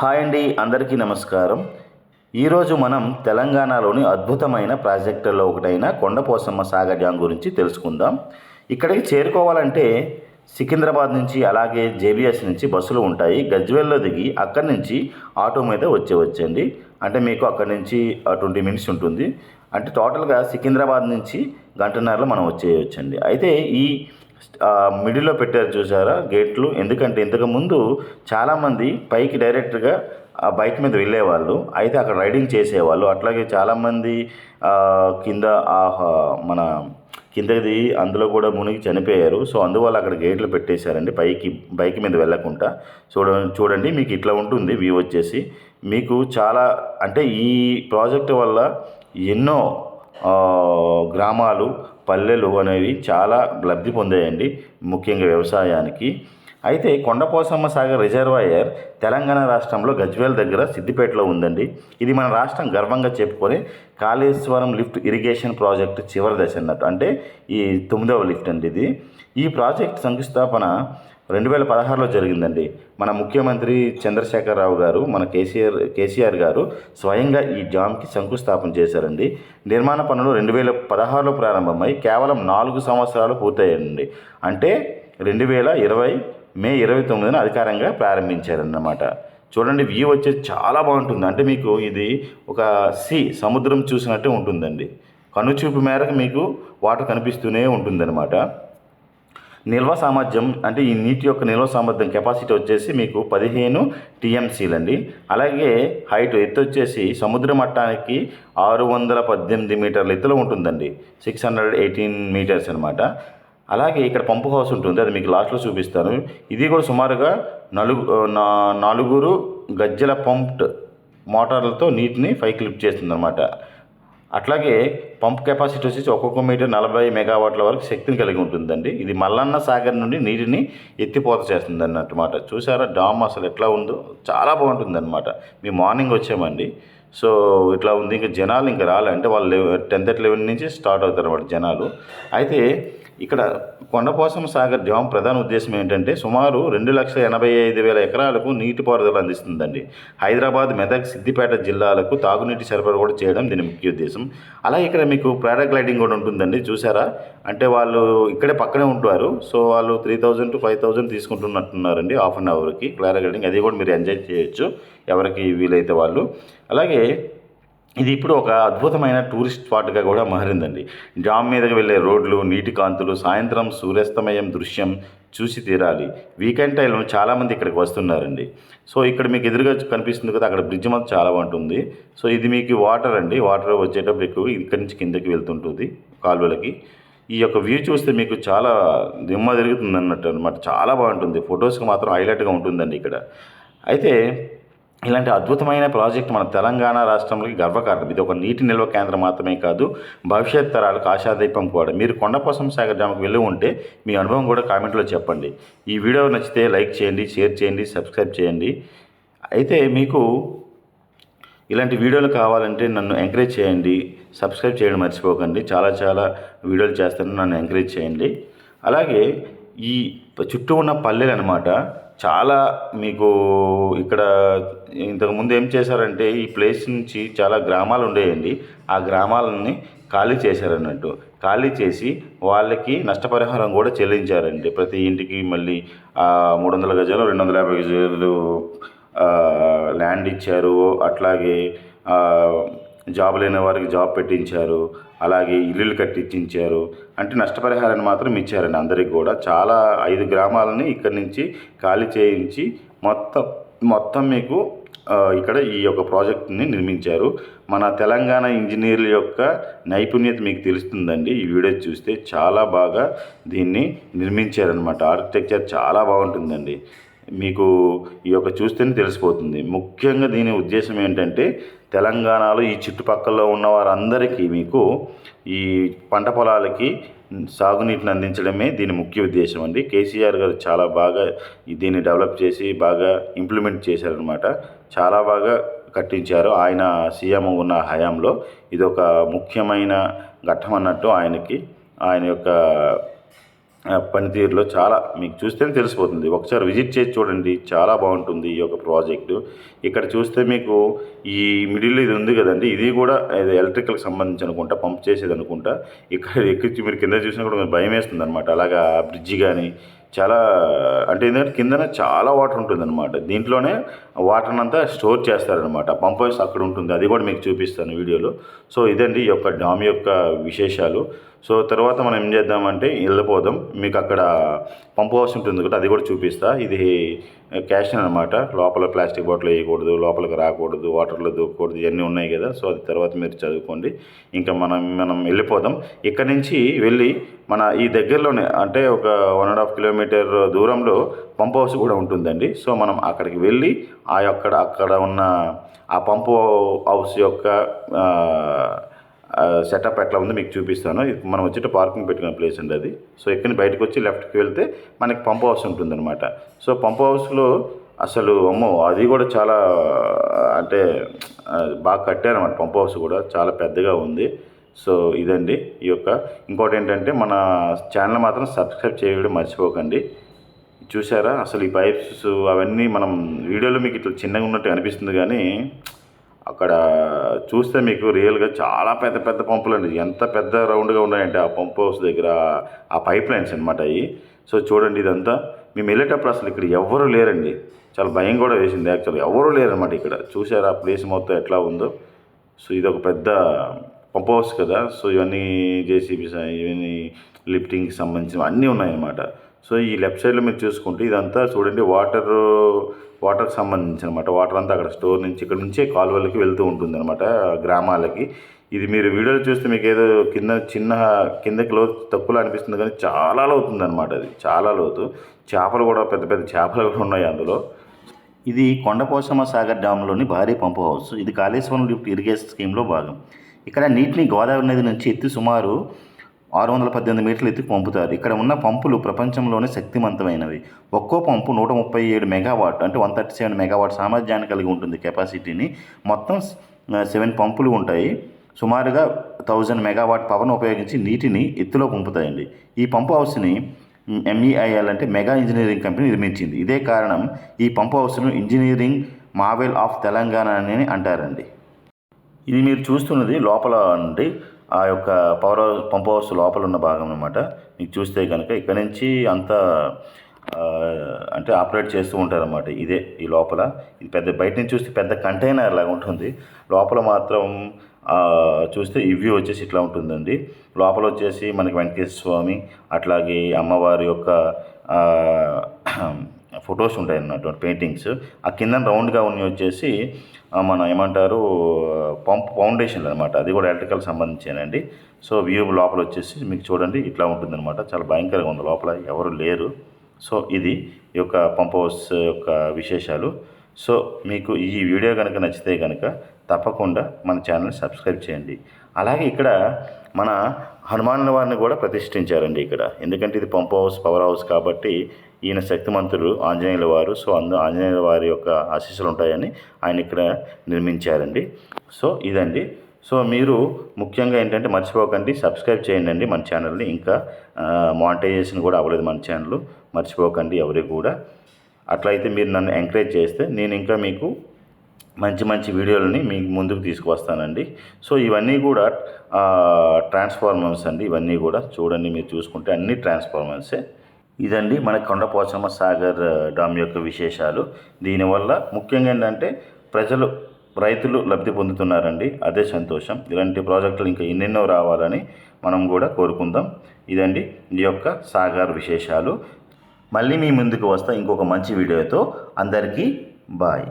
Hi అండి అందరికీ నమస్కారం. ఈరోజు మనం తెలంగాణలోని అద్భుతమైన ప్రాజెక్టుల్లో ఒకటైన కొండపోసమ్మ సాగర్ డ్యాం గురించి తెలుసుకుందాం. ఇక్కడికి చేరుకోవాలంటే సికింద్రాబాద్ నుంచి అలాగే జేబీఎస్ నుంచి బస్సులు ఉంటాయి. గజ్వెల్లో దిగి అక్కడి నుంచి ఆటో మీద వచ్చేవచ్చండి. అంటే మీకు అక్కడి నుంచి ట్వంటీ మినిట్స్ ఉంటుంది. అంటే టోటల్గా సికింద్రాబాద్ నుంచి గంటన్నరలో మనం వచ్చేయచ్చండి. అయితే ఈ మిడిల్లో పెట్టారు చూసారా గేట్లు. ఎందుకంటే ఇంతకుముందు చాలామంది పైకి డైరెక్ట్గా ఆ బైక్ మీద వెళ్ళేవాళ్ళు. అయితే అక్కడ రైడింగ్ చేసేవాళ్ళు. అట్లాగే చాలామంది కింద ఆ మన కిందది అందులో కూడా మునిగి చనిపోయారు. సో అందువల్ల అక్కడ గేట్లు పెట్టేశారండి పైకి బైక్ మీద వెళ్ళకుండా. చూడ చూడండి మీకు ఇట్లా ఉంటుంది వ్యూ వచ్చేసి. మీకు చాలా అంటే ఈ ప్రాజెక్ట్ వల్ల ఎన్నో గ్రామాలు పల్లెలు అనేవి చాలా లబ్ధి పొందాయండి ముఖ్యంగా వ్యవసాయానికి. అయితే కొండపోసమ్మ సాగర్ రిజర్వాయర్ తెలంగాణ రాష్ట్రంలో గజ్వేల్ దగ్గర సిద్దిపేటలో ఉందండి. ఇది మన రాష్ట్రం గర్వంగా చెప్పుకొని కాళేశ్వరం లిఫ్ట్ ఇరిగేషన్ ప్రాజెక్టు చివరి దశ అన్నట్టు. అంటే ఈ తొమ్మిదవ లిఫ్ట్ అండి ఇది. ఈ ప్రాజెక్ట్ శంకుస్థాపన రెండు వేల పదహారులో జరిగిందండి. మన ముఖ్యమంత్రి చంద్రశేఖరరావు గారు మన కేసీఆర్ కేసీఆర్ గారు స్వయంగా ఈ డ్యామ్కి శంకుస్థాపన చేశారండి. నిర్మాణ పనులు రెండు వేల పదహారులో ప్రారంభమై కేవలం నాలుగు సంవత్సరాలు పూర్తయ్యాయండి. అంటే రెండు వేల ఇరవై మే ఇరవై తొమ్మిదిన అధికారంగా ప్రారంభించారన్నమాట. చూడండి వ్యూ వచ్చేది చాలా బాగుంటుంది. అంటే మీకు ఇది ఒక సి సముద్రం చూసినట్టే ఉంటుందండి. కనుచూపు మేరకు మీకు వాటర్ కనిపిస్తూనే ఉంటుందన్నమాట. నిల్వ సామర్థ్యం అంటే ఈ నీటి యొక్క నిల్వ సామర్థ్యం కెపాసిటీ వచ్చేసి మీకు పదిహేను టీఎంసీలు అండి. అలాగే హైట్ ఎత్తు వచ్చేసి సముద్ర మట్టానికి ఆరు వందల పద్దెనిమిది మీటర్ల ఎత్తులో ఉంటుందండి. సిక్స్ హండ్రెడ్ ఎయిటీన్ మీటర్స్ అనమాట అలాగే ఇక్కడ పంపు హౌస్ ఉంటుంది అది మీకు లాస్ట్లో చూపిస్తాను. ఇది కూడా సుమారుగా నలుగు నా నాలుగురు గజ్జల పంప్డ్ మోటార్లతో నీటిని పైకి లిఫ్ట్ చేస్తుంది అనమాట అట్లాగే పంప్ కెపాసిటీ వచ్చేసి ఒక్కొక్క మీటర్ నలభై మెగావాట్ల వరకు శక్తిని కలిగి ఉంటుందండి. ఇది మల్లన్న సాగర్ నుండి నీటిని ఎత్తిపోత చేస్తుంది అన్నమాట చూసారా? డామ్ అసలు ఎట్లా ఉందో? చాలా బాగుంటుంది అనమాట మేము మార్నింగ్ వచ్చామండి. సో ఇట్లా ఉంది. ఇంకా జనాలు ఇంకా రాలే. అంటే వాళ్ళు టెన్త్ లెవెన్ నుంచి స్టార్ట్ అవుతారు అనమాట జనాలు. అయితే ఇక్కడ కొండపోసం సాగర్ డ్యామ్ ప్రధాన ఉద్దేశం ఏంటంటే సుమారు రెండు లక్షల ఎనభై ఐదు వేల ఎకరాలకు నీటిపారుదల అందిస్తుందండి. హైదరాబాద్ మెదక్ సిద్దిపేట జిల్లాలకు తాగునీటి సరఫరా కూడా చేయడం దీని ముఖ్య ఉద్దేశం. అలాగే ఇక్కడ మీకు పారాగ్లైడింగ్ కూడా ఉంటుందండి. చూసారా? అంటే వాళ్ళు ఇక్కడే పక్కనే ఉంటారు. సో వాళ్ళు three thousand to five thousand తీసుకుంటున్నట్టున్నారండి half an అవర్కి. పారాగ్లైడింగ్ అది కూడా మీరు ఎంజాయ్ చేయొచ్చు. ఎవరికి వీలైతే వాళ్ళు. అలాగే ఇది ఇప్పుడు ఒక అద్భుతమైన టూరిస్ట్ స్పాట్గా కూడా మారిందండి. డ్యామ్ మీదకి వెళ్ళే రోడ్లు నీటి కాంతులు సాయంత్రం సూర్యాస్తమయం దృశ్యం చూసి తీరాలి. వీకెండ్ టైంలో చాలామంది ఇక్కడికి వస్తున్నారండి. సో ఇక్కడ మీకు ఎదురుగా కనిపిస్తుంది కదా అక్కడ బ్రిడ్జ్ మాత్రం చాలా బాగుంటుంది. సో ఇది మీకు వాటర్ అండి. వాటర్ వచ్చేటప్పుడు ఎక్కువ ఇక్కడి నుంచి కిందకి వెళ్తుంటుంది కాలువలకి. ఈ యొక్క వ్యూ చూస్తే మీకు చాలా దిమ్మ తిరుగుతుంది అన్నట్టు అనమాట చాలా బాగుంటుంది. ఫొటోస్కి మాత్రం హైలైట్గా ఉంటుందండి ఇక్కడ. అయితే ఇలాంటి అద్భుతమైన ప్రాజెక్ట్ మన తెలంగాణ రాష్ట్రంలోకి గర్వకారణం. ఇది ఒక నీటి నిల్వ కేంద్రం మాత్రమే కాదు భవిష్యత్ తరాలకు ఆశాదీపం కూడా. మీరు కొండపోసం సాగర్ డ్యామ్కి వెళ్ళి ఉంటే మీ అనుభవం కూడా కామెంట్లో చెప్పండి. ఈ వీడియో నచ్చితే లైక్ చేయండి షేర్ చేయండి సబ్స్క్రైబ్ చేయండి. అయితే మీకు ఇలాంటి వీడియోలు కావాలంటే నన్ను ఎంకరేజ్ చేయండి. సబ్స్క్రైబ్ చేయడం మర్చిపోకండి. చాలా చాలా వీడియోలు చేస్తాను. నన్ను ఎంకరేజ్ చేయండి. అలాగే ఈ చుట్టూ ఉన్న పల్లెలు అనమాట చాలా మీకు ఇక్కడ ఇంతకుముందు ఏం చేశారంటే ఈ ప్లేస్ నుంచి చాలా గ్రామాలు ఉండేయండి. ఆ గ్రామాలని ఖాళీ చేశారన్నట్టు. ఖాళీ చేసి వాళ్ళకి నష్టపరిహారం కూడా చెల్లించారండి. ప్రతి ఇంటికి మళ్ళీ మూడు వందల గజాలు రెండు వందల యాభై గజాలు ల్యాండ్ ఇచ్చారు. అట్లాగే జాబ్ లేని వారికి జాబ్ పెట్టించారు అలాగే ఇల్లులు కట్టించారు అంటే నష్టపరిహారాన్ని మాత్రం ఇచ్చారండి అందరికి కూడా. చాలా ఐదు గ్రామాలని ఇక్కడి నుంచి ఖాళీ చేయించి మొత్తం మొత్తం మీకు ఇక్కడ ఈ యొక్క ప్రాజెక్ట్ని నిర్మించారు. మన తెలంగాణ ఇంజనీర్ల యొక్క నైపుణ్యత మీకు తెలుస్తుందండి. ఈ వీడియో చూస్తే చాలా బాగా దీన్ని నిర్మించారనమాట ఆర్కిటెక్చర్ చాలా బాగుంటుందండి. మీకు ఈ యొక్క చూస్తేనే తెలిసిపోతుంది. ముఖ్యంగా దీని ఉద్దేశం ఏంటంటే తెలంగాణలో ఈ చుట్టుపక్కల ఉన్న వారందరికీ మీకు ఈ పంట పొలాలకి సాగునీటిని అందించడమే దీని ముఖ్య ఉద్దేశం అండి. కేసీఆర్ గారు చాలా బాగా దీన్ని డెవలప్ చేసి బాగా ఇంప్లిమెంట్ చేశారనమాట చాలా బాగా కట్టించారు. ఆయన సీఎం ఉన్న హయాంలో ఇది ఒక ముఖ్యమైన ఘట్టం అన్నట్టు ఆయనకి ఆయన యొక్క పనితీరులో చాలా మీకు చూస్తేనే తెలిసిపోతుంది. ఒకసారి విజిట్ చేసి చూడండి. చాలా బాగుంటుంది ఈ యొక్క ప్రాజెక్టు. ఇక్కడ చూస్తే మీకు ఈ మిడిల్ ఇది ఉంది కదండి. ఇది కూడా ఇది ఎలక్ట్రికల్కి సంబంధించి అనుకుంటా పంప్ చేసేది అనుకుంటా. ఇక్కడ ఎక్కించి మీరు కింద చూసినా కూడా మీకు భయం వేస్తుంది అనమాట అలాగా బ్రిడ్జి కానీ చాలా అంటే ఏంటంటే కిందన చాలా వాటర్ ఉంటుందన్నమాట. దీంట్లోనే వాటర్ని అంతా స్టోర్ చేస్తారనమాట పంప్ హౌస్ అక్కడ ఉంటుంది. అది కూడా మీకు చూపిస్తాను వీడియోలో. సో ఇదండి ఈ యొక్క డామ్ యొక్క విశేషాలు. సో తర్వాత మనం ఏం చేద్దామంటే వెళ్ళిపోదాం. మీకు అక్కడ పంప్ హౌస్ ఉంటుంది కదా అది కూడా చూపిస్తా. ఇది క్యాష్ అనమాట లోపల ప్లాస్టిక్ బాటిల్ వేయకూడదు లోపలికి రాకూడదు వాటర్లో దూకకూడదు ఇవన్నీ ఉన్నాయి కదా. సో అది తర్వాత మీరు చదువుకోండి. ఇంకా మనం మనం వెళ్ళిపోదాం. ఇక్కడ నుంచి వెళ్ళి మన ఈ దగ్గరలోనే అంటే ఒక వన్ అండ్ హాఫ్ కిలోమీటర్ దూరంలో పంప్ హౌస్ కూడా ఉంటుందండి. సో మనం అక్కడికి వెళ్ళి ఆ యొక్క అక్కడ ఉన్న ఆ పంప్ హౌస్ యొక్క సెటప్ ఎట్లా ఉందో మీకు చూపిస్తాను. మనం వచ్చేట పార్కింగ్ పెట్టుకునే ప్లేస్ అండి అది. సో ఎక్కడి బయటకు వచ్చి లెఫ్ట్కి వెళ్తే మనకి పంప్ హౌస్ ఉంటుందన్నమాట. సో పంప్ హౌస్లో అసలు అమ్మో అది కూడా చాలా అంటే బాగా కట్టారన్నమాట పంప్ హౌస్ కూడా. చాలా పెద్దగా ఉంది. సో ఇదండి ఈ యొక్క. ఇంకోటి ఏంటంటే మన ఛానల్ మాత్రం సబ్స్క్రైబ్ చేయడం మర్చిపోకండి. చూసారా? అసలు ఈ పైప్స్ అవన్నీ మనం వీడియోలో మీకు ఇట్లా చిన్నగా ఉన్నట్టు అనిపిస్తుంది కానీ అక్కడ చూస్తే మీకు రియల్గా చాలా పెద్ద పెద్ద పంపులు అండి. ఎంత పెద్ద రౌండ్గా ఉన్నాయంటే ఆ పంప్ హౌస్ దగ్గర ఆ పైప్ లైన్స్ అనమాట అవి. సో చూడండి ఇదంతా. మేము వెళ్ళేటప్పుడు అసలు ఇక్కడ ఎవ్వరూ లేరండి. చాలా భయం కూడా వేసింది యాక్చువల్ ఎవరూ లేరనమాట ఇక్కడ. చూసారా ఆ ప్లేస్ మొత్తం ఎట్లా ఉందో. సో ఇది ఒక పెద్ద పంప్ హౌస్ కదా. సో ఇవన్నీ జేసీబీస్ ఇవన్నీ లిఫ్టింగ్కి సంబంధించిన అన్నీ ఉన్నాయన్నమాట. సో ఈ లెఫ్ట్ సైడ్లో మీరు చూసుకుంటే ఇదంతా చూడండి వాటర్ వాటర్కి సంబంధించి అనమాట వాటర్ అంతా అక్కడ స్టోర్ నుంచి ఇక్కడ నుంచే కాలువలకి వెళ్తూ ఉంటుంది అనమాట గ్రామాలకి. ఇది మీరు వీడియోలు చూస్తే మీకు ఏదో కింద చిన్న కిందకి లోతు తక్కువలో అనిపిస్తుంది కానీ చాలా లోతుంది అనమాట అది. చాలా లోతు. చేపలు కూడా పెద్ద పెద్ద చేపలు కూడా ఉన్నాయి అందులో. ఇది కొండపోసమ్మ సాగర్ డ్యాంలోని భారీ పంపు హౌస్. ఇది కాళేశ్వరం లిఫ్ట్ ఇరిగేషన్ స్కీమ్లో భాగం. ఇక్కడ నీటిని గోదావరి నది నుంచి ఎత్తి సుమారు ఆరు వందల పద్దెనిమిది మీటర్లు ఎత్తుకు పంపుతారు. ఇక్కడ ఉన్న పంపులు ప్రపంచంలోనే శక్తివంతమైనవి ఒక్కో పంపు నూట ముప్పై ఏడు మెగావాట్ అంటే వన్ థర్టీ సెవెన్ మెగావాట్ సామర్థ్యాన్ని కలిగి ఉంటుంది కెపాసిటీని. మొత్తం సెవెన్ పంపులు ఉంటాయి. సుమారుగా థౌజండ్ మెగావాట్ పవర్ను ఉపయోగించి నీటిని ఎత్తులో పంపుతాయండి. ఈ పంపు హౌస్ని ఎంఈఐఎల్ అంటే మెగా ఇంజనీరింగ్ కంపెనీ నిర్మించింది. ఇదే కారణం ఈ పంపు హౌస్ను ఇంజనీరింగ్ మావెల్ ఆఫ్ తెలంగాణ అని అంటారండి. ఇది మీరు చూస్తున్నది లోపల అండి ఆ యొక్క పవర్ హౌస్ పంప్ హౌస్ లోపల ఉన్న భాగం అనమాట మీకు చూస్తే కనుక ఇక్కడ నుంచి అంతా అంటే ఆపరేట్ చేస్తూ ఉంటారన్నమాట. ఇదే ఈ లోపల. ఇది పెద్ద బయట నుంచి చూస్తే పెద్ద కంటైనర్ లాగా ఉంటుంది. లోపల మాత్రం చూస్తే ఈ వ్యూ వచ్చేసి ఇట్లా ఉంటుందండి. లోపల వచ్చేసి మనకి వెంకటేశ్వర స్వామి అట్లాగే అమ్మవారి యొక్క ఫొటోస్ ఉంటాయి అన్నటువంటి పెయింటింగ్స్. ఆ కింద రౌండ్గా ఉన్నవి వచ్చేసి మన ఏమంటారు పంప్ ఫౌండేషన్లు అనమాట అది కూడా ఎలక్ట్రికల్ సంబంధించేనండి. సో వ్యూ లోపల వచ్చేసి మీకు చూడండి ఇట్లా ఉంటుందన్నమాట. చాలా భయంకరంగా ఉంది లోపల ఎవరు లేరు. సో ఇది ఈ యొక్క పంప్ హౌస్ యొక్క విశేషాలు. సో మీకు ఈ వీడియో కనుక నచ్చితే కనుక తప్పకుండా మన ఛానల్ సబ్స్క్రైబ్ చేయండి. అలాగే ఇక్కడ మన హనుమాన్ వారిని కూడా ప్రతిష్ఠించారండి ఇక్కడ. ఎందుకంటే ఇది పంప్ హౌస్ పవర్ హౌస్ కాబట్టి ఈయన శక్తిమంతుడు ఆంజనేయుల వారు. సో అందు ఆంజనేయుల వారి యొక్క ఆశీస్సులు ఉంటాయని ఆయన ఇక్కడ నిర్మించారండి. సో ఇదండి. సో మీరు ముఖ్యంగా ఏంటంటే మర్చిపోకండి సబ్స్క్రైబ్ చేయండి అండి మన ఛానల్ని. ఇంకా మానిటైజేషన్ కూడా అవ్వలేదు మన ఛానల్ మర్చిపోకండి ఎవరికి కూడా. అట్లయితే మీరు నన్ను ఎంకరేజ్ చేస్తే నేను ఇంకా మీకు మంచి మంచి వీడియోలని మీ ముందుకు తీసుకువస్తానండి. సో ఇవన్నీ కూడా ట్రాన్స్ఫార్మర్స్ అండి. ఇవన్నీ కూడా చూడండి మీరు చూసుకుంటే అన్ని ట్రాన్స్ఫార్మర్సే. ఇదండి మన కొండపోచమ్మ సాగర్ డామ్ యొక్క విశేషాలు. దీనివల్ల ముఖ్యంగా ఏంటంటే ప్రజలు రైతులు లబ్ధి పొందుతున్నారండి. అదే సంతోషం. ఇలాంటి ప్రాజెక్టులు ఇంకా ఎన్నెన్నో రావాలని మనం కూడా కోరుకుందాం. ఇదండి ఈ యొక్క సాగర్ విశేషాలు. మళ్ళీ మీ ముందుకు వస్తా ఇంకొక మంచి వీడియోతో. అందరికీ బాయ్.